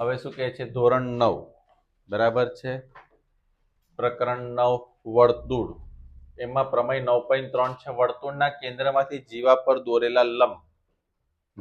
હવે શું કહે છે? ધોરણ નવ. બરાબર છે? પ્રકરણ નવ, વર્તુળ. એમાં પ્રમેય નવ પોઈન્ટ ત્રણ છે. વર્તુળના કેન્દ્રમાંથી જીવા પર દોરેલા લંબ.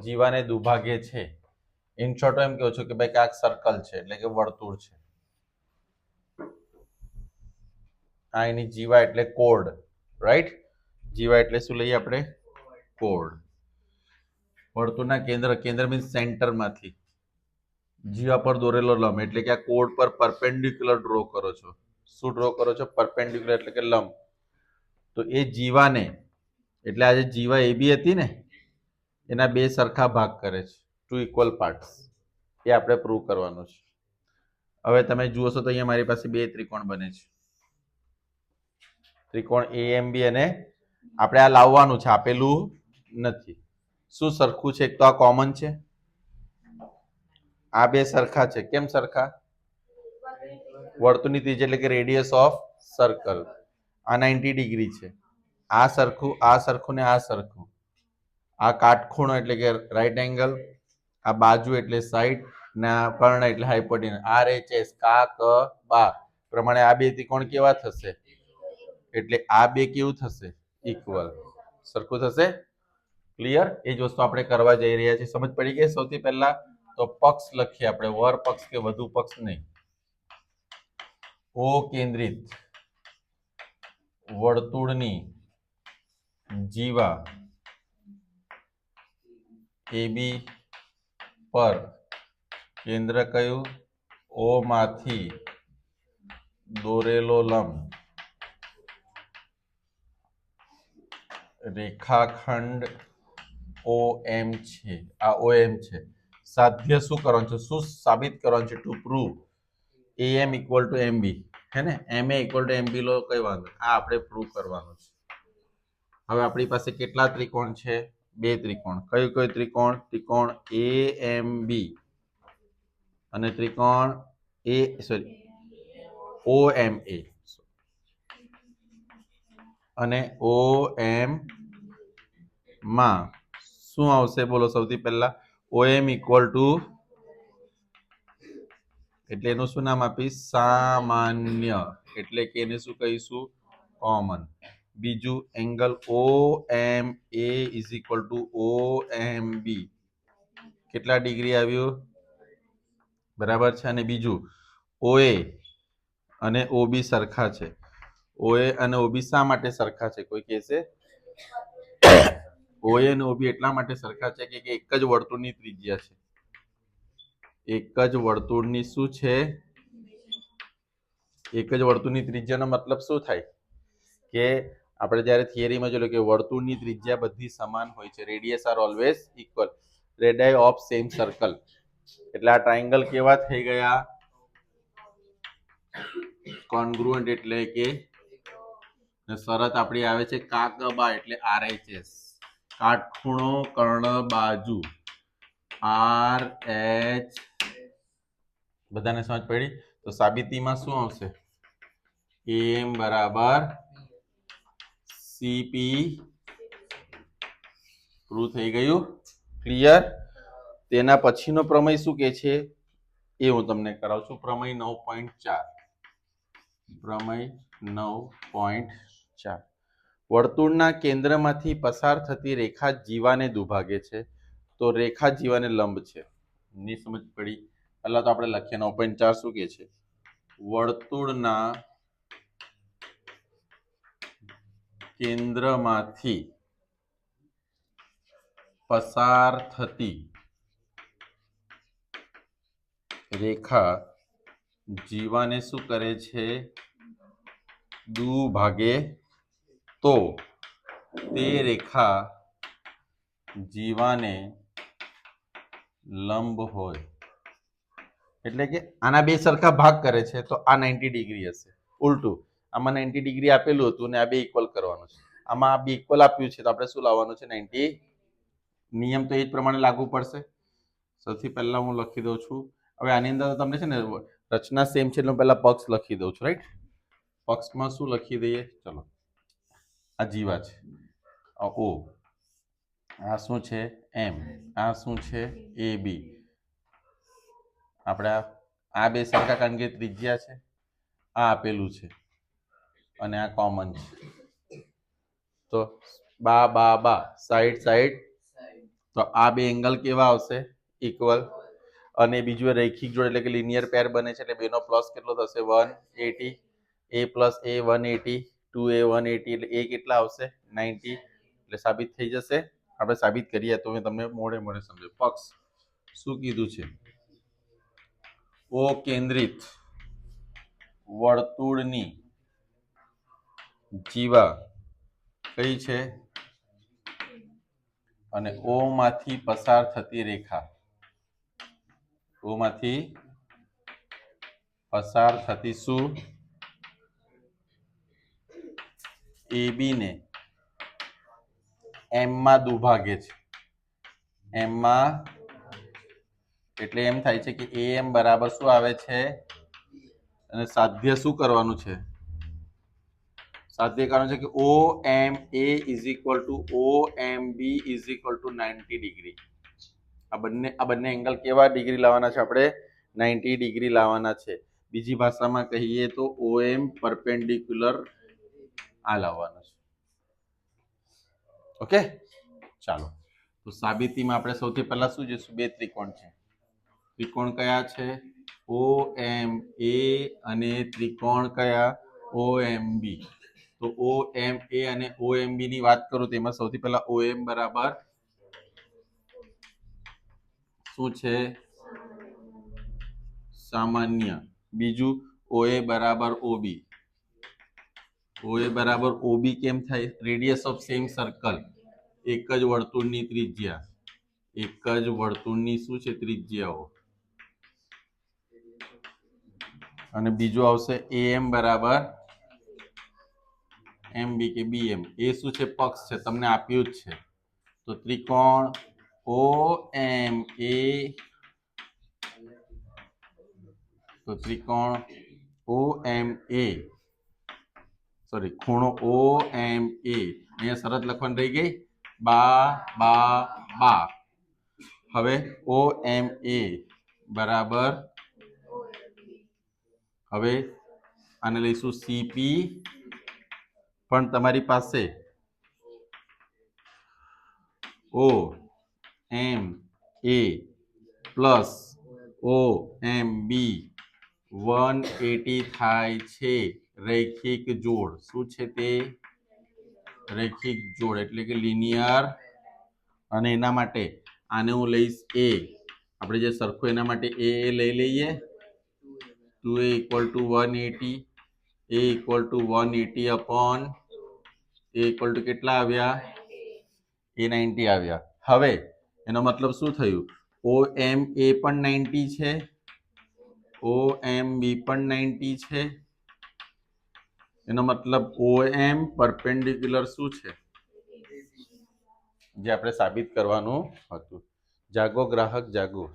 જીવાને દુભાગે છે. ઇન શોર્ટ એમ કહો છો કે ભાઈ ક્યાંક સર્કલ છે, એટલે કે વર્તુળ છે. આ એની જીવા એટલે કોડ. રાઈટ જીવા એટલે શું લઈએ આપણે? કોડ. વર્તુળના કેન્દ્ર કેન્દ્ર મીન્સ સેન્ટરમાંથી જીવા પર દોરેલો લંબ, એટલે કે આ કોડ પર પરપેન્ડિક્યુલર ડ્રો કરો છો. શું ડ્રો કરો છો? પરપેન્ડિક્યુલર એટલે કે લંબ. તો એ જીવાને, એટલે આજે જીવા એ બી હતી ને, એના બે સરખા ભાગ કરે છે. ટુ ઇક્વલ પાર્ટ્સ એ આપણે પ્રૂવ કરવાનું છે. હવે તમે જુઓ છો તો અહીંયા મારી પાસે બે ત્રિકોણ બને છે. ત્રિકોણ એ એમ બી અને આપણે આ લાવવાનું છે. આપેલું નથી. શું સરખું છે? એક તો આ કોમન છે. આ બે સરખા છે. કેમ સરખા? વર્તુળની ત્રિજ્યા એટલે કે રેડિયસ ઓફ સર્કલ આ નાઇન્ટી ડિગ્રી છે. આ સરખું આ સરખું ને આ સરખું. આ કાટખૂણો એટલે કે રાઈટ એંગલ આ બાજુ એટલે સાઈડ ને આ કર્ણ એટલે હાઇપોટેનસ આર એચ એસ કા ક બા પ્રમાણે આ બે ત્રિકોણ કેવા થશે? એટલે આ બે કેવું થશે? ઇક્વલ સરખું થશે? ક્લિયર એ જ વસ્તુ આપણે કરવા જઈ રહ્યા છીએ. સમજ પડી ગઈ? સૌથી પહેલા તો પક્ષ લખીએ આપણે, વર પક્ષ કે વધુ પક્ષ નહીં. ઓ કેન્દ્રિત, વર્તુળની જીવા એબી પર કેન્દ્ર કયું? ઓ માંથી દોરેલો લંબ, રેખાખંડ ઓ એમ છે, આ ઓ એમ છે. સાધ્ય શું કરવાનું છે? શું સાબિત કરવાનું છે to prove A M equal to M B હે ને? એમ એ ઇક્વલ ટુ એમ બી લો, કઈ વાંધો આ આપણે પ્રૂવ કરવાનું છે. હવે આપણી પાસે કેટલા ત્રિકોણ છે? બે ત્રિકોણ. કયું કયું ત્રિકોણ? ત્રિકોણ એ એમ બી અને ત્રિકોણ એ સોરી ઓ એમ એ અને ઓ એમ માં શું આવશે? બોલો સૌથી પહેલા. ઓ એમ ઇક્વલ ટુ એટલે એનું શું નામ આપીશ? સામાન્ય. એટલે કે એને શું કહીશું? કોમન. બીજું angle O M A is equal to O M B. કેટલા ડિગ્રી આવ્યું? બરાબર છે? અને બીજું ઓ એ અને ઓબી સરખા છે. ઓ એ અને ઓબી શા માટે સરખા છે? કોઈ કહેશે? ઓ એ અને ઓબી એટલા માટે સરખા છે કે એક જ વર્તુળની ત્રિજ્યા છે. એક જ વર્તુળની શું છે? એક જ વર્તુળની ત્રિજ્યાનો મતલબ શું થાય? કે આપણે જ્યારે થિયરીમાં જોયું કે વર્તુળની ત્રિજ્યા બધી સમાન હોય છે, radius R always equal. Radii of same circle. એટલે આ ટ્રાયંગલ કેવા થઈ ગયા? કોન્ગ્રુઅન્ટ એટલે કે શરત આપણી આવે છે કાકબા એટલે આરએચએસ. કાટખૂણો કર્ણ બાજુ. આર એચ બધાને સમજ પડી? તો સાબિતીમાં શું આવશે? એમ બરાબર. સીપી પૂરું થઈ ગયું. ક્લિયર તેના પછીનો પ્રમેય શું કે છે? એ હું તમને કરાવું છું. પ્રમેય નવ પોઈન્ટ ચાર. પ્રમેય નવ પોઈન્ટ ચાર. વર્તુળના કેન્દ્રમાંથી પસાર થતી રેખા જીવાને દુભાગે છે. તો રેખા જીવાને લંબ છે. ની સમજ પડી. પહેલા તો આપણે લખીએ નવ પોઈન્ટ ચાર શું કે છે? વર્તુળના કેન્દ્રમાંથી પસાર થતી રેખા જીવાને શું કરે છે? દુભાગે તો તે રેખા જીવાને લંબ હોય. એટલે કે આના બે સરખા ભાગ કરે છે તો આ નાઇન્ટી ડિગ્રી હશે. ઉલટું આમાં નાઇન્ટી ડિગ્રી આપેલું હતું ને આ બે ઇક્વલ કરવાનું છે. આમાં આ બે ઇક્વલ આપ્યું છે તો આપણે શું લાવવાનું છે નાઇન્ટી નિયમ તો એ જ પ્રમાણે લાગુ પડશે. સૌથી પહેલા હું લખી દઉં છું. હવે આની અંદર તમને છે ને રચના સેમ છે એટલે હું પહેલા પક્ષ લખી દઉં છું રાઈટ પક્ષમાં શું લખી દઈએ? ચલો. આ જીવા છે. આ ઓ. આ શું છે? એમ. આ શું છે? એ, બી. આપણે આ બે સરખા કારણ કે ત્રિજ્યા છે. આ આપેલું છે. અને આ કોમન છે. તો બા બા બા. Side side. તો આ બે એંગલ કેવા આવશે? ઇક્વલ અને બીજું રૈખિક જોડ એટલે કે લિનિયર પેર બને છે. એટલે બેનો પ્લસ કેટલો થશે? One eighty A plus A one eighty two A one eighty એટલે એ કેટલા આવશે? નાઇન્ટી એટલે સાબિત થઈ જશે. આપણે સાબિત કરીએ તો મેં તમને મોડે મોડે સમજો પક્ષ, શું કીધું છે? ઓ કેન્દ્રિત વર્તુળની જીવા કઈ છે? અને ઓ માંથી પસાર થતી રેખા. ઓ માંથી પસાર થતી શું? એબી ને એમ માં દુભાગે છે. એમ માં એટલે એમ થાય છે કે એ એમ બરાબર શું આવે છે? અને સાધ્ય શું કરવાનું છે? સાધ્ય કરવાનું છે કે O M A is equal to O M B is equal to ninety degree આ બંને આ બંને એંગલ કેવા ડિગ્રી લાવવાના છે આપણે? નાઇન્ટી ડિગ્રી લાવવાના છે. બીજી ભાષામાં કહીએ તો ઓ એમ પરપેન્ડિક્યુલર આ લાવવાનો છે. ઓકે? ચાલો. તો સાબિતીમાં આપણે સૌથી પહેલા શું જોઈશું? બે ત્રિકોણ છે. ત્રિકોણ કયા છે? ઓ એમ એ અને ત્રિકોણ કયા? ઓ એમ બી તો ઓ એમ એ અને ઓ એમ બી ની વાત કરું તેમાં સૌથી પહેલા ઓ એમ બરાબર શું છે? સામાન્ય. બીજું ઓ એ બરાબર ઓ એ બરાબર ઓબી કેમ થાય? રેડિયસ ઓફ સેમ સર્કલ એક જ વર્તુળની ત્રિજ્યા. એક જ વર્તુળની શું છે? ત્રિજ્યાઓ. અને બીજું આવશે એ એમ બરાબર એમ બી કે બી એમ એ શું છે? પક્ષ છે. તમને આપ્યું જ છે. તો ત્રિકોણ ઓ એમ એ તો ત્રિકોણ ઓ એમ એ સોરી ખૂણો ઓ એમ એ અહીંયા શરત લખવાની રહી ગઈ. બા બા બા. હવે ઓ એમ એ બરાબર. હવે આને લઈશું સીપી પણ તમારી પાસે O M A plus O M B one eighty થાય છે. રૈખિક જોડ. શું છે તે? રૈખિક જોડ એટલે કે લિનિયર. અને એના માટે આને હું લઈશ એ આપણે જે સરખું એના માટે એ લઈ લઈએ. Two A equal to one eighty A equal to one eighty upon A equal to કેટલા આવ્યા? એ નાઇન્ટી આવ્યા. હવે એનો મતલબ શું થયું? ઓ એમ એ પણ નાઇન્ટી છે. ઓ એમ બી પણ નાઇન્ટી છે. એનો મતલબ ઓ એમ પરપેન્ડિક્યુલર શું છે? જે આપણે સાબિત કરવાનું હતું. જાગો ગ્રાહક, જાગો.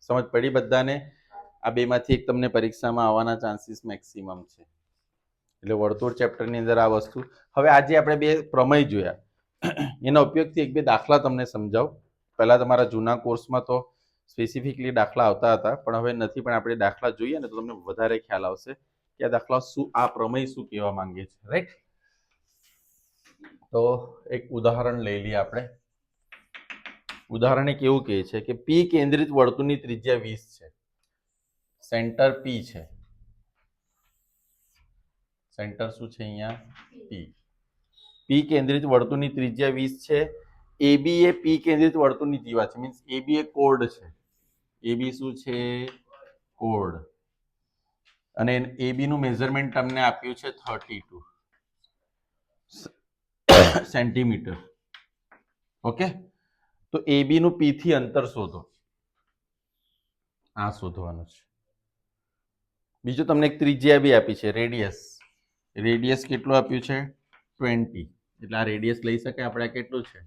સમજ પડી બધાને? આ બેમાંથી એક તમને પરીક્ષામાં આવવાના ચાન્સીસ મેક્સિમમ છે. એટલે વર્તુળ ચેપ્ટરની અંદર આ વસ્તુ. હવે આજે આપણે બે પ્રમેય જોયા. એના ઉપયોગથી એક બે દાખલા તમને સમજાવું. પહેલાં તમારા જૂના કોર્સમાં તો સ્પેસિફિકલી દાખલા આવતા હતા. પણ હવે નથી, પણ આપણે દાખલા જોઈએ ને તો તમને વધારે ખ્યાલ આવશે. કે દાખલા શું આ પ્રમેય શું કહેવા માંગે છે રાઈટ તો એક ઉદાહરણ લઈ લઈએ આપણે. ઉદાહરણ એક એવું કહે છે કે પી કેન્દ્રિત વર્તુળની ત્રિજ્યા વીસ છે. સેન્ટર પી છે. સેન્ટર શું છે અહીંયા? પી પી કેન્દ્રિત વર્તુળની ત્રિજ્યા વીસ છે. એબી એ પી કેન્દ્રિત વર્તુળની જીવા છે. મીન્સ એબી એ કોડ છે. એબી શું છે? કોડ અને એબી નું મેઝરમેન્ટ તમને આપ્યું છે થર્ટી ટુ સેન્ટીમીટર ઓકે તો એબી નું પી થી અંતર શોધો. આ શોધવાનું છે. બીજું તમને એક ત્રિજ્યા બી આપી છે રેડિયસ રેડિયસ કેટલું આપ્યું છે? ટ્વેન્ટી એટલે આ રેડિયસ લઈ શકાય આપણે કેટલું છે?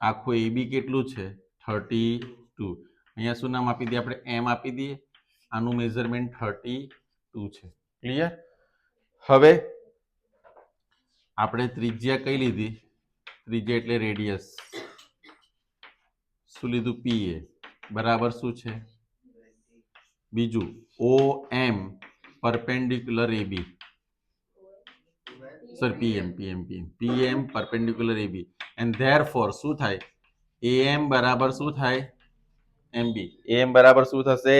આખું એબી કેટલું છે? થર્ટી ટુ અહીંયા શું નામ આપી દઈએ? આપણે એમ આપી દઈએ. આનું મેઝરમેન્ટ થર્ટી ટુ છે. ક્લિયર હવે આપણે ત્રિજ્યા કઈ લીધી? ત્રિજ્યા એટલે રેડિયસ શું લીધું? પી એ બરાબર શું છે? બીજું O M perpendicular A B sir PM PM PM PM perpendicular A B and therefore શું થાય? એએમ બરાબર શું થાય? એમબી એમ બરાબર શું થશે?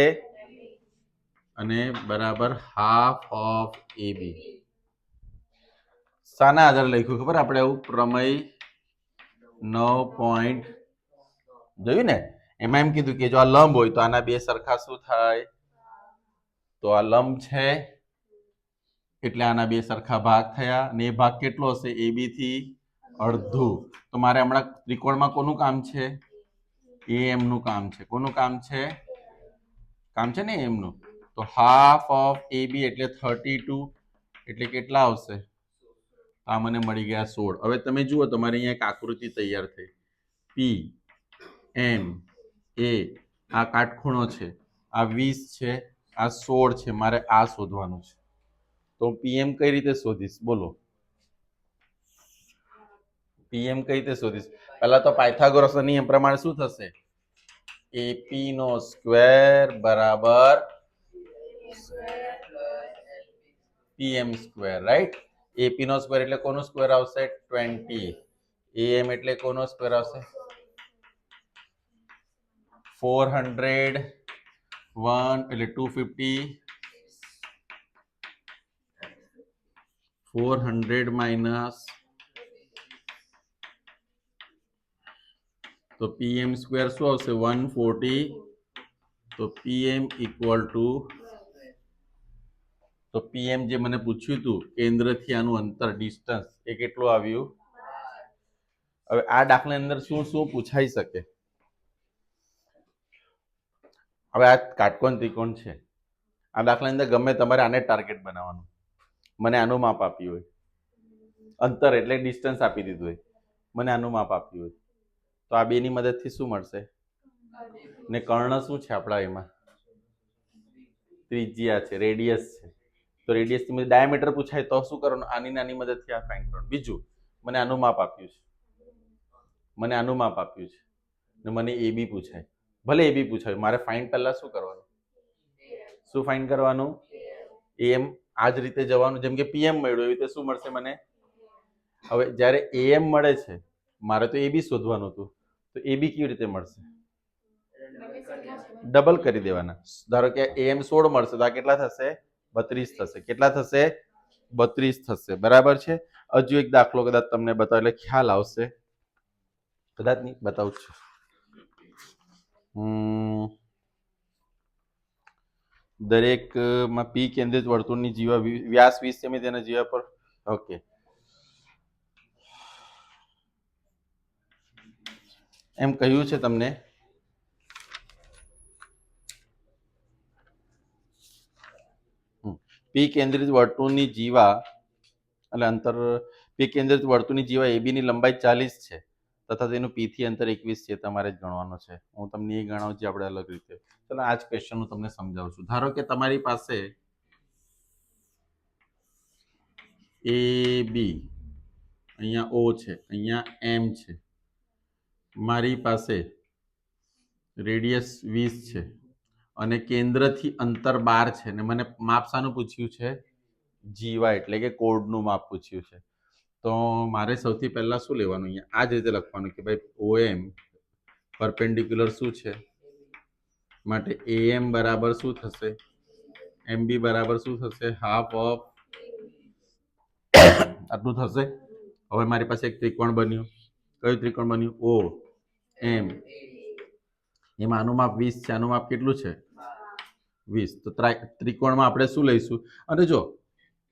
અને બરાબર હાફ ઓફ એ બી શાના આધારે લખ્યું ખબર? આપણે આવું પ્રમેય નવ પોઈન્ટ જોયું ને? એમાં એમ કીધું કે જો આ લંબ હોય તો આના બે સરખા શું થાય? તો આ લંબ છે, એટલે આના બે સરખા ભાગ થયા અને એ ભાગ કેટલો હશે? એ બી થી અડધું. તો મારે હમણાં ત્રિકોણમાં કોનું કામ છે? એ એમનું કામ છે. કોનું કામ છે? કામ છે ને એમનું તો હાફ ઓફ એ બી એટલે થર્ટી ટુ એટલે કેટલા આવશે? આ મને મળી ગયા સોળ. હવે તમે જુઓ, તમારે અહીંયા એક આકૃતિ તૈયાર થઈ. પી એમ એ આ કાટખૂણો છે. આ વીસ છે, આ સોળ છે. મારે આ શોધવાનું છે. તો પીએમ કઈ રીતે શોધીશ? બોલો. પીએમ કઈ રીતે શોધીશ? પહેલા તો પાયથાગોરસના નિયમ પ્રમાણે શું થશે? એપી નો સ્ક્વેર બરાબર પીએમ સ્ક્વેર રાઈટ એપી નો સ્ક્વેર એટલે કોનો સ્ક્વેર આવશે ટ્વેન્ટી એમ એટલે કોનો સ્ક્વેર આવશે ફોર હંડ્રેડ વન એટલે two fifty four hundred minus તો પીએમ સ્ક્વેર શું આવશે વન ફોર્ટી તો પીએમ ઇક્વલ ટુ તો પીએમ જે મને પૂછ્યું હતું કેન્દ્રથી આનું અંતર ડિસ્ટન્સ એ કેટલું આવ્યું? હવે આ દાખલા અંદર શું શું પૂછાઈ શકે? હવે આ કાટકોણ ત્રિકોણ છે. આ દાખલા અંદર ગમે તમારે આને ટાર્ગેટ બનાવવાનું. મને આનું માપ આપ્યું હોય. અંતર એટલે ડિસ્ટન્સ આપી દીધું હોય. મને આનું માપ આપ્યું હોય. તો આ બેની મદદથી શું મળશે? ને કર્ણ શું છે આપણા એમાં? ત્રિજ્યા છે રેડિયસ છે. તો રેડિયસથી ડાયામીટર પૂછાય તો શું કરવાનું? આની નાની મદદથી આ ફાઇન્ડ કરવાનું. બીજું મને આનું માપ આપ્યું છે. મને આનું માપ આપ્યું છે. ને મને એ બી પૂછાય. ભલે એ બી પૂછાય મારે ફાઇન્ડ પહેલા શું કરવાનું? શું ફાઇન્ડ કરવાનું? એમ આ જ રીતે જવાનું. જેમ કે પીએમ મળ્યું એવી રીતે શું મળશે મને? હવે જ્યારે એએમ મળે છે મારે તો એ બી શોધવાનું હતું. તો એ બી કેવી રીતે મળશે? ડબલ કરી દેવાના. ધારો કે એએમ સોળ મળશે તો આ કેટલા થશે? બત્રીસ થશે. કેટલા થશે? બત્રીસ થશે. બરાબર છે? હજુ એક દાખલો કદાચ તમને બતાવો એટલે ખ્યાલ આવશે. કદાચ નહીં બતાવું છું. હમ, દરેકમાં પી કેન્દ્રિત વર્તુળની જીવા વ્યાસ વીસ સેમી તેના જીવા પર ઓકે. એમ કહ્યું છે તમને પી કેન્દ્રિત વર્તુળની જીવા એટલે અંતર, પી કેન્દ્રિત વર્તુળની જીવા એબીની લંબાઈ ચાલીસ છે. તથા તેનું પી થી અંતર એકવીસ છે તમારે જ ગણવાનો છે. હું તમને એ ગણાવું છું આપણે અલગ રીતે. ચલો, આ જ ક્વેશ્ચન હું તમને સમજાવું છું. ધારો કે તમારી પાસે એ બી, અહીંયા ઓ છે, અહીંયા એમ છે. મારી પાસે રેડિયસ વીસ છે. અને કેન્દ્રથી અંતર બાર છે ને મને માપ શાનું પૂછ્યું છે? જીવા એટલે કે કોડનું માપ પૂછ્યું છે. તો મારે સૌથી પહેલા શું લેવાનું અહીંયા? આ જ રીતે લખવાનું કે ભાઈ ઓએમ પરપેન્ડિક્યુલર શું છે? માટે એએમ બરાબર શું થશે? એમબી બરાબર શું થશે? હાફ ઓફ આટલું થશે? હવે મારી પાસે એક ત્રિકોણ બન્યું. કયું ત્રિકોણ બન્યું? ઓ એમ એમાં આનું માપ વીસ છે, આનું માપ કેટલું છે? વીસ. તો ત્રા- ત્રિકોણમાં આપણે શું લઈશું? અને જો,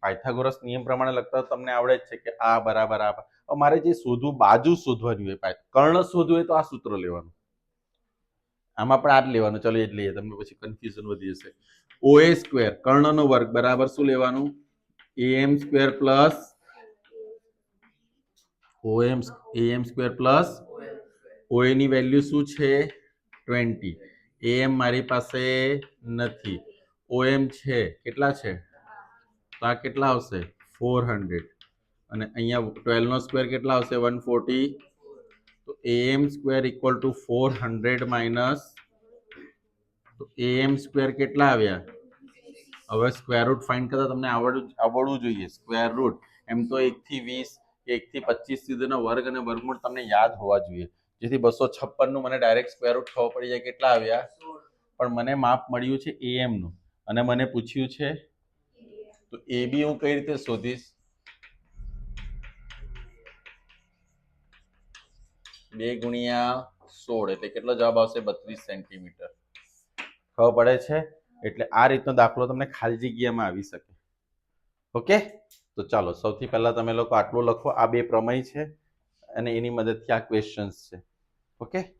પાયથાગોરસ નિયમ પ્રમાણે લખતા તમને આવડે જ છે કે આ બરાબર, આ મારે જે શોધવું, બાજુ શોધવાની હોય કર્ણ શોધવું હોય તો આ સૂત્ર લેવાનું. આમાં પણ આ જ લેવાનું. ચલો, એ જ લઈએ. તમને પછી કન્ફ્યુઝન વધી જશે. ઓ એ સ્ક્વેર કર્ણનો વર્ગ, બરાબર શું લેવાનું? M square plus OM M square plus O એની વેલ્યુ શું છે? ટ્વેન્ટી એમ મારી પાસે નથી. ઓએમ છે. કેટલા છે? તો આ કેટલા આવશે? ફોર હંડ્રેડ અને અહીંયા ટ્વેલ્વનો સ્ક્વેર કેટલા આવશે? વન ફોર્ટી તો M square equal to four hundred minus તો એમ સ્ક્વેર કેટલા આવ્યા? હવે સ્ક્વેર રૂટ ફાઇન્ડ કરતા તમને આવડવું આવડવું જોઈએ. સ્ક્વેર રૂટ એમ તો એકથી વીસ એકથી પચીસ સુધીનો વર્ગ અને વર્ગમૂળ તમને યાદ હોવા જોઈએ. જેથી બસો છપ્પનનું મને ડાયરેક્ટ સ્ક્વેર રૂટ ખબર પડી જાય કેટલા આવ્યા. પણ મને માપ મળ્યું છે એએમનું અને મને પૂછ્યું છે, તો એ બી હું કઈ રીતે શોધીશ? બે ગુણ્યા સોળ, એટલે કેટલો જવાબ આવશે? બત્રીસ સેન્ટીમીટર. ખબર પડે છે? એટલે આ રીતનો દાખલો તમને ખાલી જગ્યામાં આવી શકે. ઓકે? તો ચાલો, સૌથી પહેલા તમે લોકો આટલું લખો. આ બે પ્રમેય છે અને એની મદદથી આ ક્વેશ્ચન્સ છે. okay